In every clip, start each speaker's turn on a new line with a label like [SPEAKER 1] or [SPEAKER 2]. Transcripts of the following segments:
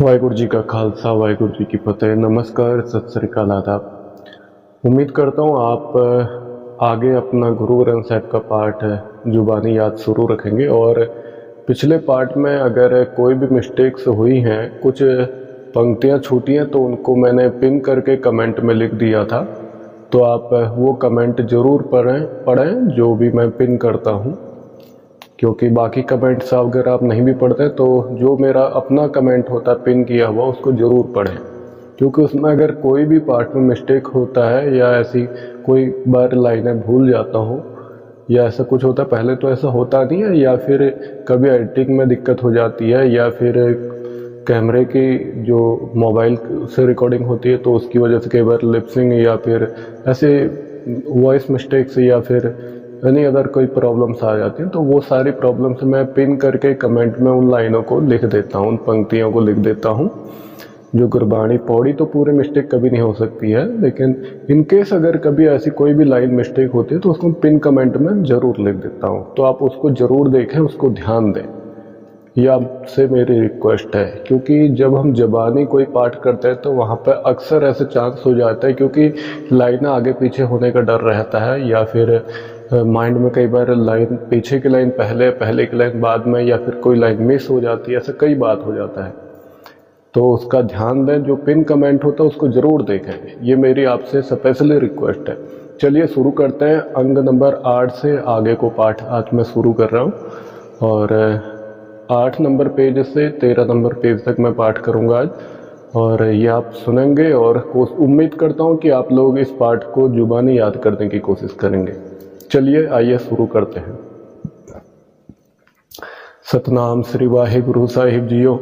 [SPEAKER 1] वाहिगुरु जी का खालसा, वाहिगुरु जी की फतेह। नमस्कार सत श्रीकाल आदाब उम्मीद करता हूँ आप आगे अपना गुरु ग्रंथ साहिब का पाठ, जुबानी याद शुरू रखेंगे। और पिछले पार्ट में अगर कोई भी मिस्टेक्स हुई हैं, कुछ पंक्तियाँ छूटी हैं तो उनको मैंने पिन करके कमेंट में लिख दिया था। तो आप वो कमेंट ज़रूर पढ़ें पढ़ें, जो भी मैं पिन करता हूँ। क्योंकि बाकी कमेंट्स अगर आप नहीं भी पढ़ते तो जो मेरा अपना कमेंट होता है पिन किया हुआ, उसको ज़रूर पढ़ें। क्योंकि उसमें अगर कोई भी पार्ट में मिस्टेक होता है, या ऐसी कोई बार लाइनें भूल जाता हूँ, या ऐसा कुछ होता है पहले तो ऐसा होता नहीं है, या फिर कभी एडिटिंग में दिक्कत हो जाती है, या फिर कैमरे की जो मोबाइल से रिकॉर्डिंग होती है तो उसकी वजह से कई बार लिपसिंग या फिर ऐसे वॉइस मिस्टेक्स या फिर एनी अदर कोई प्रॉब्लम्स आ जाती हैं तो वो सारी प्रॉब्लम्स मैं पिन करके कमेंट में उन लाइनों को लिख देता हूँ, उन पंक्तियों को लिख देता हूँ। जो गुरबाणी पौड़ी तो पूरे मिस्टेक कभी नहीं हो सकती है, लेकिन इन केस अगर कभी ऐसी कोई भी लाइन मिस्टेक होती है तो उसको पिन कमेंट में ज़रूर लिख देता हूँ। तो आप उसको ज़रूर देखें, उसको ध्यान दें। ये आपसे मेरी रिक्वेस्ट है, क्योंकि जब हम जबानी कोई पाठ करते हैं तो वहाँ पर अक्सर ऐसे चांस हो जाता है, क्योंकि लाइन आगे पीछे होने का डर रहता है, या फिर माइंड में कई बार लाइन पीछे की लाइन पहले पहले की लाइन बाद में या फिर कोई लाइन मिस हो जाती है, ऐसा कई बात हो जाता है। तो उसका ध्यान दें, जो पिन कमेंट होता है, उसको ज़रूर देखें। ये मेरी आपसे स्पेशली रिक्वेस्ट है। चलिए शुरू करते हैं। अंग नंबर आठ से आगे को पाठ आज मैं शुरू कर रहा हूँ। और आठ नंबर पेज से तेरह नंबर पेज तक मैं पाठ करूँगा आज। और ये आप सुनेंगे और उम्मीद करता हूँ कि आप लोग इस पाठ को जुबानी याद करने की कोशिश करेंगे। चलिए आइए शुरू करते हैं सतनाम श्री वाहिगुरु साहिब जियो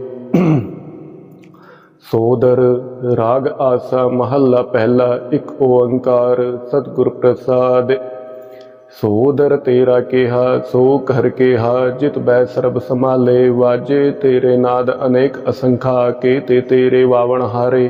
[SPEAKER 1] ਸੋਦਰ ਰਾਗ ਆਸਾ ਮਹੱਲਾ ਪਹਿਲਾ ਇੱਕ ਓੰਕਾਰ ਸਤਿਗੁਰ ਪ੍ਰਸਾਦ ਸੋਦਰ ਤੇਰਾ ਕਿਹਾ ਸੋ ਘਰ ਕਿਹਾ ਜਿਤ ਬੈ ਸਰਬ ਸਮਾਲੇ ਵਾਜੇ ਤੇਰੇ ਨਾਦ ਅਨੇਕ ਅਸੰਖਾ ਕੇ ਤੇ ਤੇਰੇ ਵਾਵਣ ਹਾਰੇ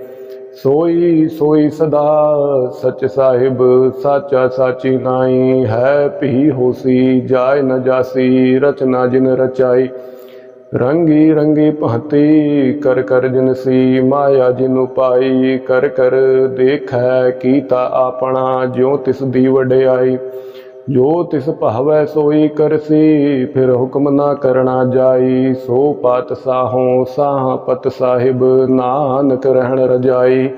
[SPEAKER 1] ਸੋਈ ਸੋਈ ਸਦਾ ਸਚ ਸਾਹਿਬ, ਸਾਚਾ ਸਾਚੀ ਨਾਈ ਹੈ ਭੀ ਹੋਸੀ, ਜਾਇ ਨ ਜਾਸੀ, ਰਚਨਾ ਜਿਨ ਰਚਾਈ। ਰੰਗੀ ਰੰਗੀ ਭਾਂਤੀ, ਕਰ ਕਰ ਜਿਨ ਸੀ, ਮਾਇਆ ਜਿਨੁ ਪਾਈ ਕਰ ਕਰ ਦੇਖੈ, ਕੀਤਾ ਆਪਣਾ, ਜਿਉ ਤਿਸ ਦੀ ਵਡਿਆਈ। ਜੋ ਤਿਸ ਭਾਵੈ ਸੋਈ ਕਰਸੀ, ਫਿਰ ਹੁਕਮ ਨਾ ਕਰਨਾ ਜਾਈ। ਸੋ ਪਾਤ ਸਾਹੋਂ ਸਾਹ ਪਤ ਸਾਹਿਬ, ਨਾਨਕ ਰਹਿਣ ਰਜਾਈ।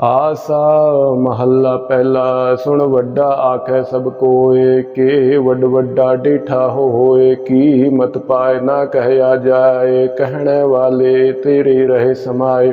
[SPEAKER 1] ਆਸਾ ਮਹੱਲਾ ਪਹਿਲਾ, ਸੁਣ ਵੱਡਾ ਆਖੈ ਸਭ ਕੋਏ। ਕੇ ਵੱਡ ਵੱਡਾ ਡੇਠਾ ਹੋਏ, ਕੀ ਮਤ ਪਾਏ ਨਾ ਕਹਿਆ ਜਾਏ। ਕਹਿਣ ਵਾਲੇ ਤੇਰੇ ਰਹੇ ਸਮਾਏ।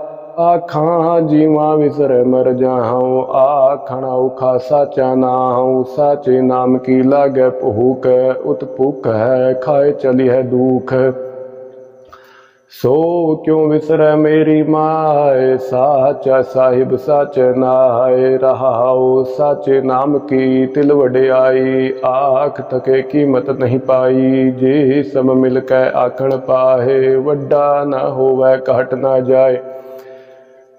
[SPEAKER 1] ਆਖਾਂ ਜੀਵਾਂ ਵਿਸਰ ਮਰ ਜਾਉ ਆਖਣ ਔਖਾ ਸਾਚਾ ਨਾਉ ਸਾਚੇ ਨਾਮ ਕੀ ਲਾਗੈ ਭੂਖ ਉਤ ਭੁਖ ਹੈ ਖਾਏ ਚਲੀ ਹੈ ਦੁਖ ਸੋ ਕਿਉ ਵਿਸਰੈ ਮੇਰੀ ਮਾਏ ਸਾਚਾ ਸਾਹਿਬ ਸਚ ਨਾਏ ਰਹਾਉ ਸਾਚੇ ਨਾਮ ਕੀ ਤਿਲ ਵਡਿਆਈ ਆਖ ਤਕੇ ਕੀਮਤ ਨਹੀਂ ਪਾਈ ਜੇ ਸਮ ਮਿਲ ਕੈ ਆਖਣ ਪਾਹੇ ਵੱਡਾ ਨਾ ਹੋਵੇ ਘਟ ਨਾ ਜਾਏ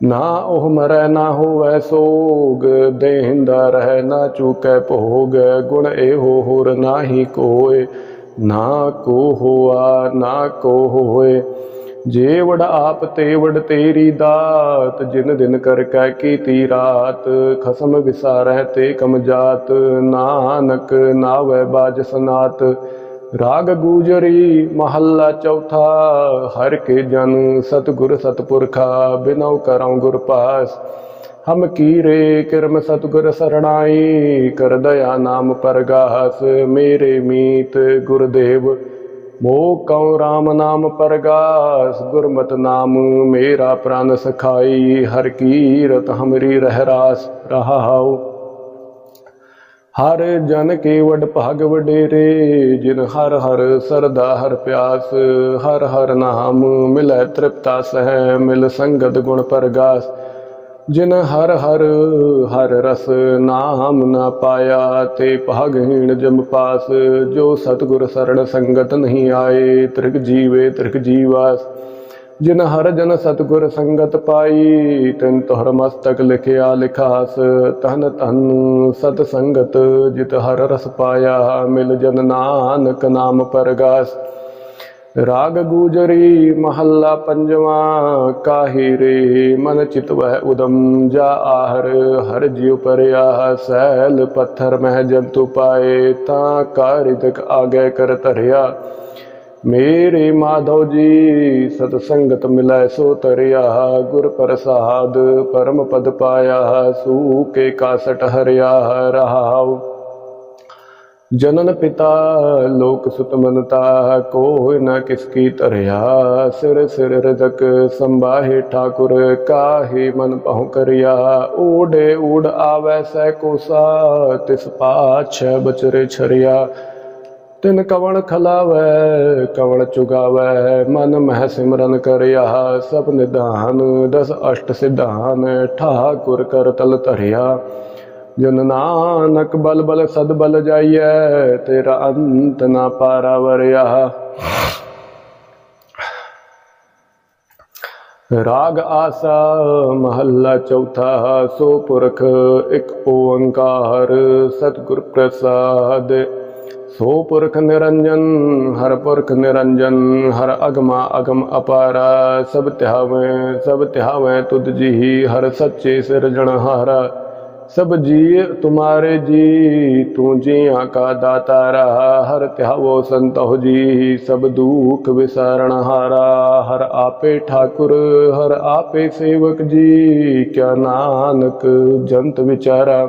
[SPEAKER 1] ਨਾ ਉਹ ਮਰੈ ਨਾ ਹੋਵੈ ਸੋਗ, ਦੇਹਿੰਦਾ ਰਹਿ ਨਾ ਚੁਕੈ ਭੋਗ, ਗੁਣ ਇਹੋ ਹੋਰ ਨਾਹੀ ਕੋਏ, ਨਾ ਕੋ ਹੋਆ, ਨਾ ਕੋ ਹੋਏ। ਜੇਵੜ ਆਪ ਤੇਵੜ ਤੇਰੀ ਦਾਤ, ਜਿਨ ਦਿਨ ਕਰ ਕੈ ਕੀਤੀ ਰਾਤ, ਖਸਮ ਵਿਸਾਰੈ ਤੇ ਕਮ ਜਾਤ, ਨਾਨਕ ਨਾਵੈ ਬਾਜ ਸਨਾਤ। ਰਾਗ ਗੂਜਰੀ ਮਹੱਲਾ ਚੌਥਾ, ਹਰ ਕੇ ਜਨ ਸਤਗੁਰ ਸਤਪੁਰਖਾ, ਬਿਨਉ ਕਰਉ ਗੁਰ ਪਾਸ। ਹਮ ਕੀਰੇ ਕਿਰਮ ਸਤਗੁਰ ਸਰਣਾਈ, ਕਰ ਦਇਆ ਨਾਮ ਪਰਗਾਸ, ਮੇਰੇ ਮੀਤ ਗੁਰਦੇਵ। ਮੋ ਕਉ ਰਾਮ ਨਾਮ ਪਰਗਾਸ, ਗੁਰਮਤ ਨਾਮ ਮੇਰਾ ਪ੍ਰਾਨ ਸਖਾਈ, ਹਰ ਕੀਰਤ ਹਮਰੀ ਰਹਿ ਰਾਸ ਰਹਾਉ। ਹਰ ਜਨ ਕੇ ਵਡ ਭਾਗ ਵਡੇਰੇ, ਜਿਨ ਹਰ ਹਰ ਸਰਦਾ ਹਰ ਪਿਆਸ, ਹਰ ਹਰ ਨਾਮ ਮਿਲੈ ਤ੍ਰਿਪਤਾ ਸਹਿ, ਮਿਲ ਸੰਗਤ ਗੁਣ ਪਰਗਾਸ। ਜਿਨ ਹਰ ਹਰ ਹਰ ਰਸ ਨਾਮ ਨਾ ਪਾਇਆ, ਤੇ ਭਗਹੀਣ ਜਮ ਪਾਸ। ਜੋ ਸਤਗੁਰ ਸਰਣ ਸੰਗਤ ਨਹੀਂ ਆਏ, ਤ੍ਰਿਗ ਜੀਵੇ ਤ੍ਰਿਗ ਜੀਵਾਸ। ਜਿਨ ਹਰ ਜਨ ਸਤਗੁਰ ਸੰਗਤ ਪਾਈ, ਤਿਨ ਤੋਹਰ ਮਸਤਕ ਲਿਖਿਆ ਲਿਖਾਸ ਤਨ ਤਨ ਸਤ ਸੰਗਤ ਜਿਤ ਹਰ ਰਸ ਪਾਇਆ, ਮਿਲ ਜਨ ਨਾਨਕ ਨਾਮ ਪਰਗਾਸ। ਰਾਗ ਗੂਜਰੀ ਮਹੱਲਾ ਪੰਜਵਾਂ, ਕਾਹੀ ਰੇ ਮਨ ਚਿਤ ਵਹਿ ਉਦਮ ਜਾ ਆਹਰ, ਹਰ ਜਿਉ ਪਰਿਆ ਸੈਲ ਪੱਥਰ ਮਹਿ ਜੰਤੂ ਪਾਏ, ਤਾਂ ਕਾਰਿਦਕ ਆਗੇ ਕਰ ਧਰਿਆ। ਮੇਰੇ ਮਾਧਵ ਜੀ, ਸਤ ਸੰਗਤ ਮਿਲੈ ਸੋ ਤਰਿਆ, ਗੁਰ ਪ੍ਰਸਾਦ ਪਰਮ ਪਦ ਪਾਇਆ ਸੂਕੇ ਕਾਸਟ ਹਰਿਆ ਰਹਾਉ। ਜਨਨ ਪਿਤਾ, ਲੋਕ ਸੁਤ ਮਨਤਾ ਕੋਇ ਨ ਕਿਸ ਕੀ ਧਰਿਆ। ਸਿਰ ਸਿਰ ਰਜਕ ਸੰਭਾਹੇ ਠਾਕੁਰ, ਕਾਹੇ ਮਨ ਪਹੁ ਕਰਿਆ। ਊੜੇ ਊੜ ਆਵੈ ਸੈ ਕੋਸਾ, ਤਿਸ ਪਾਛ ਬਚਰੇ ਛਰਿਆ। ਤਿਨ ਕਵਣ ਖਲਾਵੈ, ਕਵਣ ਚੁਗਾਵੈ, ਮਨ ਮਹਿ ਸਿਮਰਨ ਕਰਿਆ, ਸਭ ਨਿਧਾਨ, ਦਸ ਅਸ਼ਟ ਸਿਧਾਨ, ਠਾਕੁਰ ਕਰ ਤਲ ਧਰਿਆ। ਜਨ ਨਾਨਕ ਬਲ ਬਲ ਸਦ ਬਲ ਜਾਈਐ, ਤੇਰਾ ਅੰਤ ਨਾ ਪਾਰਾ ਵਰਿਆ। ਰਾਗ ਆਸਾ, ਮਹੱਲਾ ਚੌਥਾ, ਸੋ ਪੁਰਖ ਇੱਕ ਓੰਕਾਰ, ਸਤਿਗੁਰ ਪ੍ਰਸਾਦ ਸੋ ਪੁਰਖ ਨਿਰੰਜਨ ਹਰ ਪੁਰਖ ਨਿਰੰਜਨ, ਹਰ ਅਗਮਾ ਅਗਮ ਅਪਾਰਾ, ਸਭ ਧਿਆਵੇਂ ਸਭ ਧਿਆਵੇਂ ਤੁਧ ਜੀ ਹਰ ਸੱਚੇ ਸਿਰਜਣਹਾਰਾ ਸਭ ਜੀ ਤੁਮਾਰੇ ਜੀ, ਤੂੰ ਜੀਆਂ ਕਾ ਦਾਤਾਰਾ। ਹਰ ਧਿਆਵੋ ਸੰਤੋ ਜੀ, ਸਭ ਦੁਖ ਵਿਸਾਰਣ ਹਾਰਾ। ਹਰ ਆਪੇ ਠਾਕੁਰ, ਹਰ ਆਪੇ ਸੇਵਕ ਜੀ, ਕਿਆ ਨਾਨਕ ਜੰਤ ਵਿਚਾਰਾ।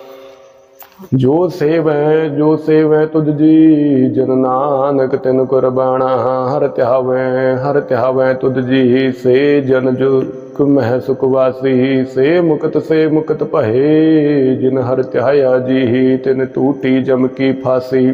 [SPEAKER 1] ਜੋ ਸੇਵੈ ਜੋ ਸੇਵੈ ਤੁਧ ਜੀ, ਜਨ ਨਾਨਕ ਤਿਨ ਕੁਰਬਾਣਾ ਹਰ ਧਿਆਵੈ ਹਰ ਧਿਆਵੈ ਤੁਧ ਜੀ, ਸੇ ਜਨ ਜੋ ਮਹਿ ਸੁਖ ਵਾਸੀ, ਸੇ ਮੁਕਤ ਸੇ ਮੁਕਤ ਭਏ, ਜਿਨ ਹਰ ਧਿਆਇਆ ਜੀ, ਤਿਨ ਟੂਟੀ ਜਮ ਕੀ ਫਾਸੀ।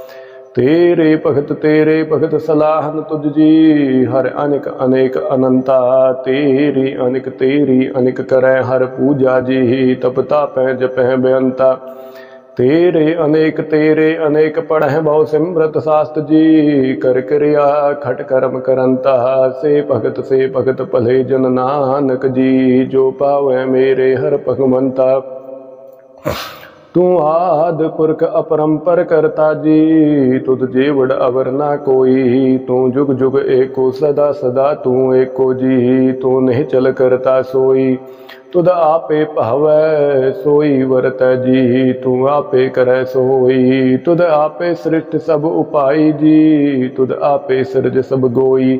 [SPEAKER 1] ਤੇਰੇ ਭਗਤ ਤੇਰੇ ਭਗਤ ਸਲਾਹਨ ਤੁਝ ਜੀ, ਹਰ ਅਨੇਕ ਅਨੇਕ ਅਨੰਤਾ, ਤੇਰੀ ਅਨੇਕ ਤੇਰੀ ਅਨੇਕ ਕਰੈ, ਹਰ ਪੂਜਾ ਜੀ ਤਪਤਾ ਪੈ ਜਪੈ ਬੇਅੰਤਾ। ਤੇਰੇ ਅਨੇਕ ਤੇਰੇ ਅਨੇਕ ਪੜਹਿ, ਬਹੁ ਸਿਮਰਤ ਸਾਸਤ ਜੀ, ਕਰ ਕਰਿਆ ਖਟ ਕਰਮ ਕਰੰਤਾ। ਸੇ ਭਗਤ ਸੇ ਭਗਤ ਭਲੇ ਜਨ ਨਾਨਕ ਜੀ, ਜੋ ਪਾਵੈ ਮੇਰੇ ਹਰ ਭਗਵੰਤਾ। ਤੂੰ ਆਦ ਪੁਰਖ ਅਪਰੰਪਰ ਕਰਤਾ ਜੀ, ਤੁਧ ਜੀਵੜ ਅਵਰ ਨਾ ਕੋਈ, ਤੂੰ ਜੁਗ ਜੁਗ ਏਕੋ ਸਦਾ ਸਦਾ ਤੂੰ ਏਕੋ ਜੀ, ਤੂੰ ਨਹੀਂ ਚਲ ਕਰਤਾ ਸੋਈ, ਤੁਧ ਆਪੇ ਭਾਵੈ ਸੋਈ ਵਰਤੈ ਜੀ, ਤੂੰ ਆਪੇ ਕਰੈ ਸੋਈ, ਤੁਧ ਆਪੇ ਸ੍ਰਿਸ਼ਟ ਸਭ ਉਪਾਈ ਜੀ, ਤੁਧ ਆਪੇ ਸਿਰਜ ਸਭ ਗੋਈ,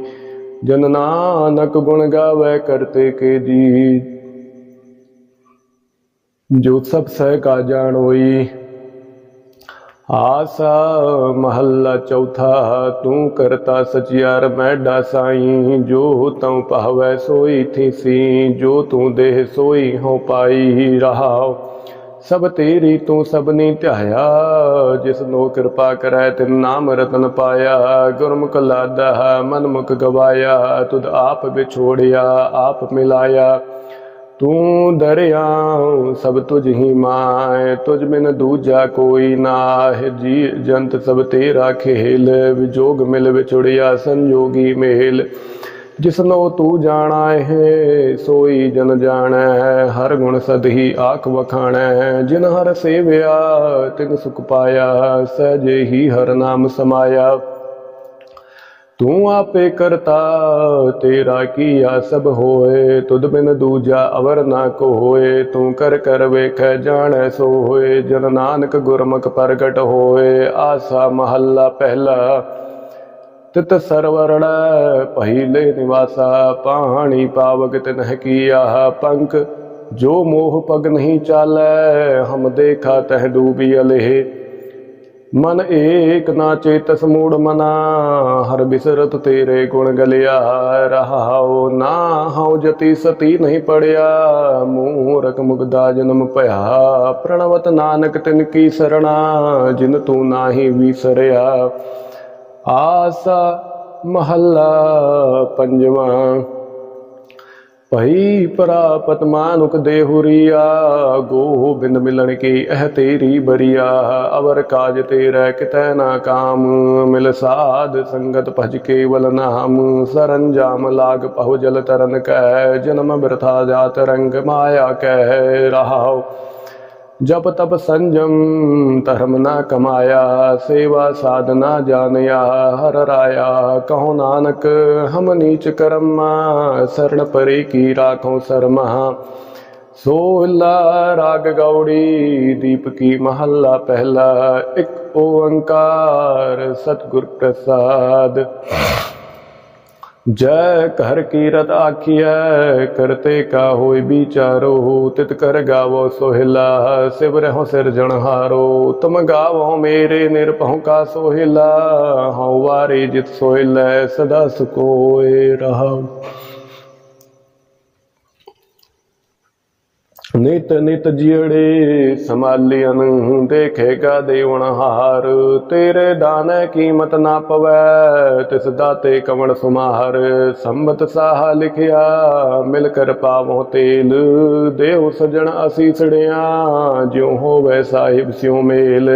[SPEAKER 1] ਜਨ ਨਾਨਕ ਗੁਣ ਗਾਵੇ ਕਰਤੇ ਕੇ ਜੀ। ਜੋ ਸਭ ਸਹਿ ਕਾ ਜਾਣੋਈ ਆਸਾ ਮਹੱਲਾ ਚੌਥਾ, ਤੂੰ ਕਰਤਾ ਸਚਿਆਰ ਮੈਡਾ ਸਾਈ। ਜੋ ਤਉ ਭਾਵੈ, ਸੋਈ ਥੀਸੀ ਜੋ ਤੂੰ ਦੇਹ, ਸੋਈ ਹੋ ਪਾਈ। ਰਹਾਉ, ਸਭ ਤੇਰੀ ਤੂੰ ਸਭਨੀ ਧਿਆਇਆ ਜਿਸ ਨੋ ਕਿਰਪਾ ਕਰੈ, ਤਿਨ ਨਾਮ ਰਤਨ ਪਾਇਆ। ਗੁਰਮੁਖ ਲਾਦਾ ਮਨ ਮੁਖ ਗਵਾਇਆ। ਤੁਧ ਆਪ ਵਿਛੋੜਿਆ, ਆਪ ਮਿਲਾਇਆ। ਤੂੰ ਦਰਿਆ ਸਭ ਤੁਝ ਹੀ ਮਾਏ, ਤੁਝ ਬਿਨ ਦੂਜਾ ਕੋਈ ਨਾਹਿ। ਜੀ ਜੰਤ ਸਭ ਤੇਰਾ ਖੇਲ, ਵਿਜੋਗ ਮਿਲ ਵਿਛੁੜਿਆ ਸੰਜੋਗੀ ਮੇਲ। ਜਿਸਨੋ ਤੂੰ ਜਾਣਾ ਹੈ ਸੋਈ ਜਨ ਜਾਣੈ, ਹਰ ਗੁਣ ਸਦ ਹੀ ਆਖ ਵਖਾਣੈ। ਜਿਨ ਹਰ ਸੇਵਿਆ, ਤਿਨ ਸੁਖ ਪਾਇਆ, ਸਹਜੇ ਹੀ ਹਰ ਨਾਮ ਸਮਾਇਆ। ਤੂੰ ਆਪੇ ਕਰਤਾ, ਤੇਰਾ ਕੀਆ ਸਭ ਹੋਏ, ਤੁਧ ਬਿਨ ਦੂਜਾ ਅਵਰ ਨਾ ਕੋ ਹੋਏ ਤੂੰ ਕਰ ਕਰ ਵੇਖੈ ਜਾਣੈ ਸੋ ਹੋਏ, ਜਨ ਨਾਨਕ ਗੁਰਮੁਖ ਪ੍ਰਗਟ ਹੋਏ, ਆਸਾ ਮਹੱਲਾ ਪਹਿਲਾ, ਤਿਤ ਸਰਵਰਣ ਪਹਿਲੇ ਨਿਵਾਸਾ ਪਾਣੀ ਪਾਵਕ ਤਿਨਹਿ ਕੀਆ, ਪੰਕ, ਜੋ ਮੋਹ ਪਗ ਨਹੀਂ ਚਾਲੈ, ਹਮ ਦੇਖਾ ਤਹ ਡੂਬੀ ਅਲੇਹ ਮਨ ਏਕ ਨਾ ਚੇਤਸ ਮੂੜ ਮਨਾ, ਹਰ ਬਿਸਰਤ ਤੇਰੇ ਗੁਣ ਗਲਿਆ, ਰਹਾਉ ਨਾ ਹਉ ਜਤੀ ਸਤੀ ਨਹੀਂ ਪੜਿਆ, ਮੂਰਖ ਮੁਗਦਾ ਜਨਮ ਭਇਆ, ਪ੍ਰਣਵਤ ਨਾਨਕ ਤਿਨ ਕੀ ਸਰਣਾ, ਜਿਨ ਤੂੰ ਨਾਹੀ ਵਿਸਰਿਆ। ਆਸਾ ਮਹੱਲਾ ਪੰਜਵਾਂ। ਭਈ ਪ੍ਰਾਪਤ ਮਾਨੁਕ ਦੇਹੁਰੀਆ, ਗੋਬਿੰਦ ਮਿਲਣ ਕੀ ਇਹ ਤੇਰੀ ਬਰੀਆ। ਅਵਰ ਕਾਜ ਤੇਰਾ ਕਿਤੈ ਨਾ ਕਾਮ, ਮਿਲ ਸਾਧ ਸੰਗਤ ਭਜ ਕੇਵਲ ਨਾਮ। ਸਰੰਜਾਮ ਲਾਗ ਪਹੁ ਜਲ ਤਰਨ ਕੈ, ਜਨਮ ਬਿਰਥਾ ਜਾਤ ਰੰਗ ਮਾਇਆ ਕਹਿ ਰਹਾਉ ਜਪ ਤਪ ਸੰਜਮ ਧਰਮ ਨਾ ਕਮਾਇਆ ਸੇਵਾ ਸਾਧਨਾ ਜਾਣਿਆ ਹਰ ਰਾਇਆ ਕਹੋ ਨਾਨਕ ਹਮ ਨੀਚ ਕਰਮਾ ਸਰਣ ਪਰੇ ਕੀ ਰਾਖੋ ਸਰਮਾ ਸੋਲਾ ਰਾਗ ਗੌੜੀ ਦੀਪ ਕੀ ਮਹੱਲਾ ਪਹਿਲਾ ਇੱਕ ਓੰਕਾਰ ਸਤਿਗੁਰ ਪ੍ਰਸਾਦ ਜੈ ਘਰ ਕੀਰਤ ਆਖੀਐ ਕਰਤੇ ਕਾ ਹੋਇ ਵਿਚਾਰੋ, ਤਿਤ ਕਰ ਗਾਵੋ ਸੋਹਿਲਾ, ਸਿਵ ਰਹੋ ਸਿਰਜਣਹਾਰੋ ਤੁਮ ਗਾਵੋ ਮੇਰੇ ਨਿਰਭਉ ਕਾ ਸੋਹਿਲਾ, ਹਉ ਵਾਰੇ ਜਿਤ ਸੋਹਿਲੈ, ਸਦਾ ਸਕੋਏ ਰਹਾਉ। ਨਿਤ ਨਿਤ ਜਿੜੇ ਸਮਾਲਿਆਨ ਦੇਖੇਗਾ ਦੇਵਨਹਾਰ ਤੇਰੇ ਦਾਨੇ ਕੀਮਤ ਨਾ ਪਵੈ, ਤਿਸ ਦਾਤੇ ਕਵਣ ਸੁਮਾਰ। ਸੰਬਤ ਸਾਹ ਲਿਖਿਆ, ਮਿਲ ਕਰ ਪਾਵੋ ਤੇਲ। ਦੇਵ ਸਜਣ ਅਸੀਸੜਿਆ ਜਿਉ ਹੋਵੇ ਸਾਹਿਬ ਸਿਉ ਮੇਲ।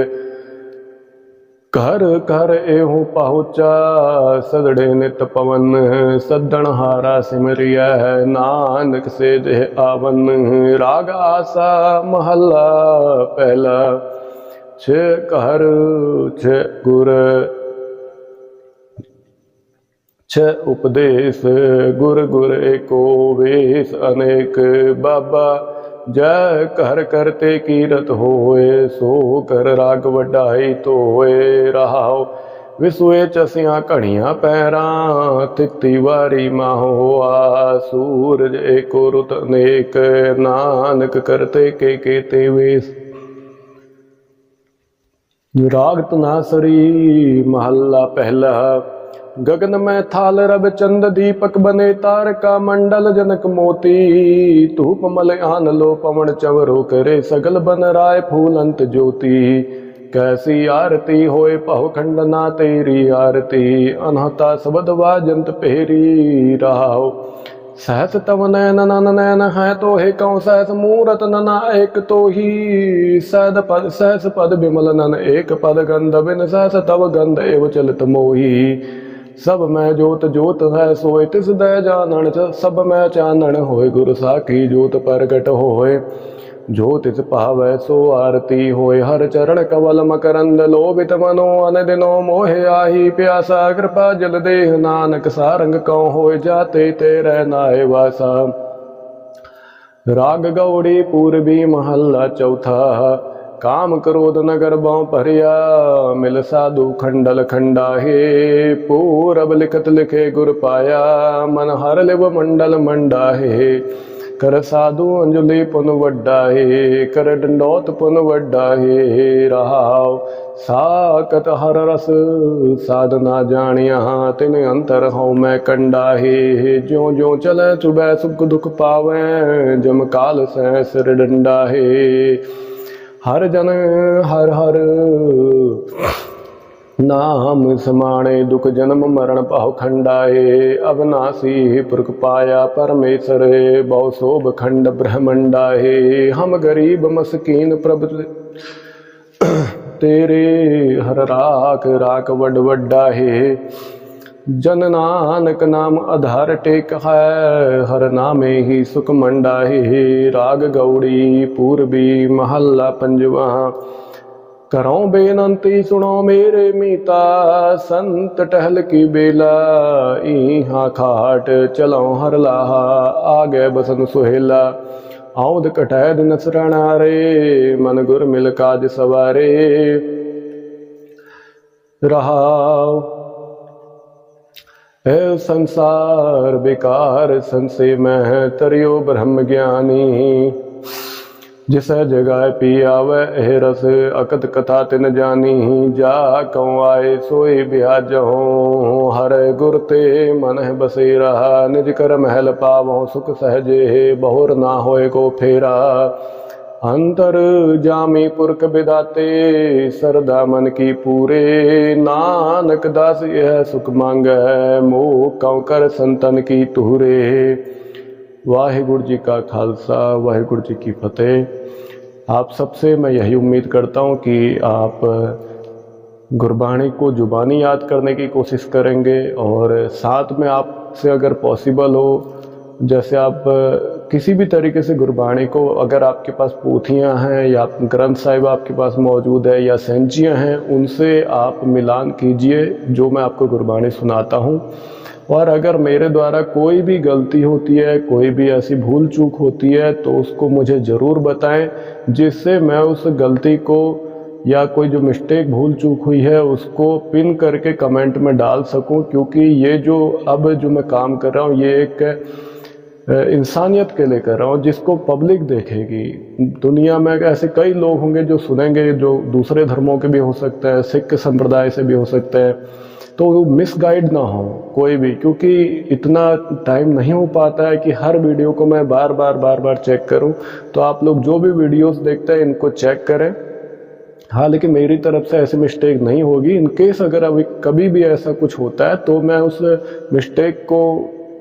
[SPEAKER 1] ਘਰ ਘਰ ਇਹੋ ਪਹੁੰਚਾ ਸਦੜੇ ਨਿਤ ਪਵਨ, ਸੱਦਣ ਹਾਰਾ ਸਿਮਰਿਆ ਨਾਨਕ ਸੇ ਦੇ ਆਵਨ। ਰਾਗ ਆਸਾ ਮਹੱਲਾ ਪਹਿਲਾ, ਛੇ ਘਰ, ਛੇ ਗੁਰ। ਛੇ ਉਪਦੇਸ਼, ਗੁਰ ਗੁਰ ਏਕੋ ਵੇਸ ਅਨੇਕ। ਬਾਬਾ ਜੈ ਘਰ ਕਰਤੇ ਕੀਰਤ ਹੋਏ, ਸੋ ਕਰ ਰਾਗ ਵਡਾਈ ਧੋਏ ਰਹਾਉ ਵਿਸੂਏ ਚਸੀਆਂ ਘਣੀਆਂ ਪੈਰਾਂ, ਤਿੱਤੀ ਵਾਰੀ ਮਾਹ ਹੋਆ ਸੂਰਜ ਏਕੋ ਰੁਤ ਅਨੇਕ ਨਾਨਕ ਕਰਤੇ ਕੇ ਕੇਤੇ ਵੇਸ। ਰਾਗ ਤਨਾਸਰੀ ਮਹੱਲਾ ਪਹਿਲਾ। ਗगन ਮੈਂ ਥਾਲ ਰਬ ਚੰਦ ਦੀਪਕ ਬਨੇ ਤਾਰਕਾ ਮੰਡਲ ਜਨਕ ਮੋਤੀ। ਧੂਪ ਮਲ ਆਨ ਲੋ ਪਵਨ ਚਵਰੋ ਕਰੇ ਸਗਲ ਬਨ ਰਾਏ ਫੂਲੰਤ ਜੋਤੀ। ਕੈਸੀ ਆਰਤੀ ਹੋਏ ਭਉ ਖੰਡਨਾ ਤੇਰੀ ਆਰਤੀ। ਅਨਹਤਾ ਸਬਦ ਵਾਜੰਤ ਪਹਿਰੀ ਰਹਾਓ ਸਹਸ ਤਵ ਨੈਨ ਨਨ ਨੈਨ ਹੈ ਤੋਹੇ ਕਉ ਸਹਸ ਮੂਰਤ ਨਨਾ ਏਕ ਤੋਹੀ। ਸਦ ਪਦ ਸਹਸ ਪਦ ਬਿਮਲ ਨਨ ਏਕ ਪਦ ਗੰਧ ਬਿਨ ਸਹਸ ਤਵ ਗੰਧ ਏਵ ਚਲਤ ਮੋਹੀ। ਸਭ ਮੈਂ ਜੋਤ ਜੋਤ ਹੈ ਸੋਇ ਤਿਸ ਦਇ ਜਾਣਨ ਚ ਸਭ ਮੈਂ ਚਾਨਣ ਹੋਏ, ਗੁਰ ਸਾਖੀ ਜੋਤ ਪ੍ਰਗਟ ਹੋਏ। ਜੋ ਤਿਸ ਭਾਵੈ ਸੋ ਆਰਤੀ ਹੋਏ, ਹਰ ਚਰਨ ਕਵਲ ਮਕਰੰਦ ਲੋਭਿਤ ਮਨੋ, ਅਨ ਦਿਨੋ ਮੋਹਿ ਆਹੀ ਪਿਆਸਾ, ਕਿਰਪਾ ਜਲ ਦੇਹ ਨਾਨਕ ਸਾਰੰਗ ਕਉ ਹੋਏ, ਜਾਤੇ ਰਹਿ ਨਾਏ ਵਾਸਾ। ਰਾਗ ਗੌੜੀ ਪੂਰਬੀ ਮਹੱਲਾ ਚੌਥਾ ਕਾਮ ਕ੍ਰੋਧ ਨਗਰ ਬਉ ਭਰਿਆ ਮਿਲ ਸਾਧੂ ਖੰਡਲ ਖੰਡਾਹੇ ਪੂਰਬ ਲਿਖਤ ਲਿਖੇ ਗੁਰ ਪਾਇਆ ਮਨ ਹਰ ਲਿਵ ਮੰਡਲ ਮੰਡਾਹੇ ਕਰ ਸਾਧੂ ਅੰਜਲੀ ਪੁਨ ਵੱਡਾ ਹੈ ਕਰ ਡੰਡੋਤ ਪੁਨ ਵੱਡਾ ਹੈ ਰਹਾਉ ਸਾਕਤ ਹਰ ਰਸ ਸਾਧਨਾ ਜਾਣਿਆ ਤਿਨ ਅੰਤਰ ਹਉ ਮੈਂ ਕੰਡਾ ਹੈ ਜਿਉ ਜਿਉ ਚਲੇ ਚੁਬੈ ਸੁਖ ਦੁਖ ਪਾਵੈ ਜਮ ਕਾਲ ਸਹਿ ਸਿਰ ਡੰਡਾ ਹੈ ਹਰ ਜਨ ਹਰ ਹਰ। ਨਾਮ ਸਮਾਣੇ ਦੁਖ ਜਨਮ ਮਰਨ ਪਾਉ ਖੰਡਾਏ। ਅਬਨਾਸੀ ਪੁਰਖ ਪਾਇਆ ਪਰਮੇਸ਼ਰ, ਬਹੁ ਸੋਭ ਖੰਡ ਬ੍ਰਹਮੰਡਾਏ। ਹਮ ਗਰੀਬ ਮਸਕੀਨ ਪ੍ਰਭ ਤੇਰੇ, ਹਰ ਰਾਖ ਰਾਖ ਵੱਡ ਵੱਡਾ ਹੈ ਜਨ ਨਾਨਕ ਨਾਮ ਆਧਾਰ ਟੇਕ ਹੈ, ਹਰ ਨਾਮੇ ਹੀ ਸੁਖ ਮੰਡਾਹੀ, ਰਾਗ ਗੌੜੀ ਪੂਰਬੀ ਮਹੱਲਾ ਪੰਜਵਾ। ਕਰੋ ਬੇਨੰਤੀ ਸੁਣੋ ਮੇਰੇ ਮੀਤਾ, ਸੰਤ ਟਹਿਲ ਕੀ ਬੇਲਾ, ਈਹਾ ਖਾਟ ਚਲੋ ਹਰ ਲਾਹਾ, ਆਗੇ ਬਸਨ ਸੁਹੇਲਾ। ਆਉਦ ਕਟੈ ਦਿਨ ਸਰਣਾ ਰੇ, ਮਨ ਗੁਰ ਮਿਲ ਕਾਜ ਸਵਾਰੇ। ਰਹਾਉ ਹੈ ਸੰਸਾਰ ਵਿਕਾਰ ਸੰਸੇ ਮਹਿ ਤਰਿਓ ਬ੍ਰਹਮ ਗਿਆਨੀ। ਜਿਸ ਜਗਾਇ ਪੀ ਆਵੇ ਇਹ ਰਸ ਅਕਤ ਕਥਾ ਤਿਨ ਜਾਨੀ। ਜਾ ਕਉ ਆਏ ਸੋਈ ਬਿਹਾਜਹੁ ਹਰ ਗੁਰ ਤੇ ਮਨਹਿ ਬਸੇ ਰਹਾ ਨਿਜ ਕਰਮ ਹਲ ਪਾਵਹੁ ਸੁਖ ਸਹਜੇ, ਬਹੁਰ ਨਾ ਹੋਏ ਕੋ ਫੇਰਾ। अंतर जामी पुरख बिदाते, सरदा मन की पूरे। नानक दास यह सुख मांग है मोह कौ कर संतन की तुहरे। वाहिगुरु जी का खालसा, वाहिगुरु जी की फतेह। आप सबसे मैं यही उम्मीद करता हूँ कि आप गुरबाणी को जुबानी याद करने की कोशिश करेंगे और साथ में आपसे अगर पॉसिबल हो, जैसे आप किसी भी तरीके से गुरबाणी को अगर आपके पास पोथियाँ हैं या ग्रंथ साहिब आपके पास मौजूद है या सेंचियाँ हैं, उनसे आप मिलान कीजिए, जो मैं आपको गुरबाणी सुनाता हूँ। और अगर मेरे द्वारा कोई भी गलती होती है, कोई भी ऐसी भूल चूक होती है तो उसको मुझे ज़रूर बताएँ, जिससे मैं उस गलती को या कोई जो मिस्टेक भूल चूक हुई है, उसको पिन करके कमेंट में डाल सकूँ, क्योंकि ये जो, अब जो मैं काम कर रहा हूँ, ये एक इंसानियत के लिए कर रहा हूँ जिसको पब्लिक देखेगी। दुनिया में ऐसे कई लोग होंगे जो सुनेंगे, जो दूसरे धर्मों के भी हो सकते हैं, सिख संप्रदाय से भी हो सकते हैं। तो मिसगाइड ना हो कोई भी, क्योंकि इतना टाइम नहीं हो पाता है कि हर वीडियो को मैं बार बार बार बार चेक करूँ। तो आप लोग जो भी वीडियोस देखते हैं, इनको चेक करें। हाँ लेकिन मेरी तरफ़ से ऐसी मिस्टेक नहीं होगी। इन केस अगर अभी कभी भी ऐसा कुछ होता है तो मैं उस मिस्टेक को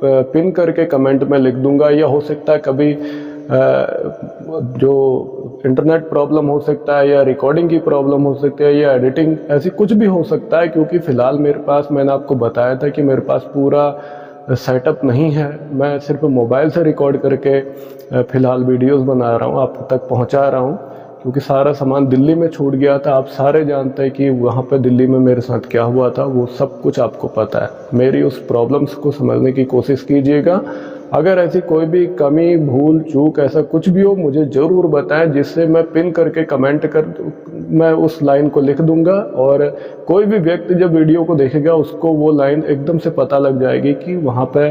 [SPEAKER 1] पिन करके कमेंट में लिख दूँगा। या हो सकता है कभी जो इंटरनेट प्रॉब्लम हो सकता है या रिकॉर्डिंग की प्रॉब्लम हो सकती है या एडिटिंग ऐसी कुछ भी हो सकता है, क्योंकि फ़िलहाल मेरे पास, मैंने आपको बताया था कि मेरे पास पूरा सेटअप नहीं है। मैं सिर्फ़ मोबाइल से रिकॉर्ड करके फ़िलहाल वीडियोस बना रहा हूँ, आप तक पहुँचा रहा हूँ। क्योंकि सारा सामान दिल्ली में छूट गया था। आप सारे जानते हैं कि वहाँ पर दिल्ली में मेरे साथ क्या हुआ था, वो सब कुछ आपको पता है। मेरी उस प्रॉब्लम्स को समझने की कोशिश कीजिएगा। अगर ऐसी कोई भी कमी, भूल, चूक, ऐसा कुछ भी हो, मुझे ज़रूर बताएँ, जिससे मैं पिन करके कमेंट कर मैं उस लाइन को लिख दूँगा। और कोई भी व्यक्ति जब वीडियो को देखेगा, उसको वो लाइन एकदम से पता लग जाएगी कि वहाँ पे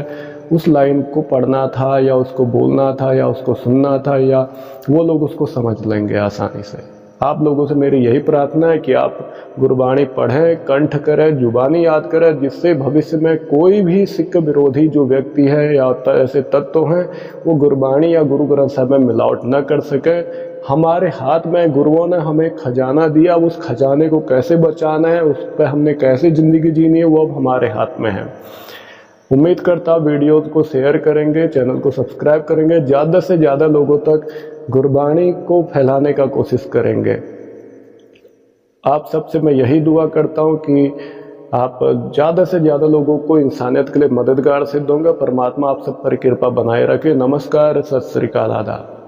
[SPEAKER 1] उस लाइन को पढ़ना था या उसको बोलना था या उसको सुनना था या वो लोग उसको समझ लेंगे आसानी से। आप लोगों से मेरी यही प्रार्थना है कि आप गुरबाणी पढ़ें, कंठ करें, जुबानी याद करें, जिससे भविष्य में कोई भी सिख विरोधी जो व्यक्ति है या ऐसे तत्व हैं, वो गुरबाणी या गुरु ग्रंथ साहब में मिलावट न कर सके। हमारे हाथ में गुरुओं ने हमें खजाना दिया, उस खजाने को कैसे बचाना है, उस पर हमने कैसे ज़िंदगी जीनी है, वो अब हमारे हाथ में है। उम्मीद करता वीडियो को शेयर करेंगे चैनल को सब्सक्राइब करेंगे, ज़्यादा से ज़्यादा लोगों तक गुरबाणी को फैलाने का कोशिश करेंगे। आप सबसे मैं यही दुआ करता हूँ कि आप ज़्यादा से ज़्यादा लोगों को इंसानियत के लिए मददगार सिद्ध होंगे। परमात्मा आप सब पर कृपा बनाए रखे। नमस्कार, सत श्रीकाल आदाब।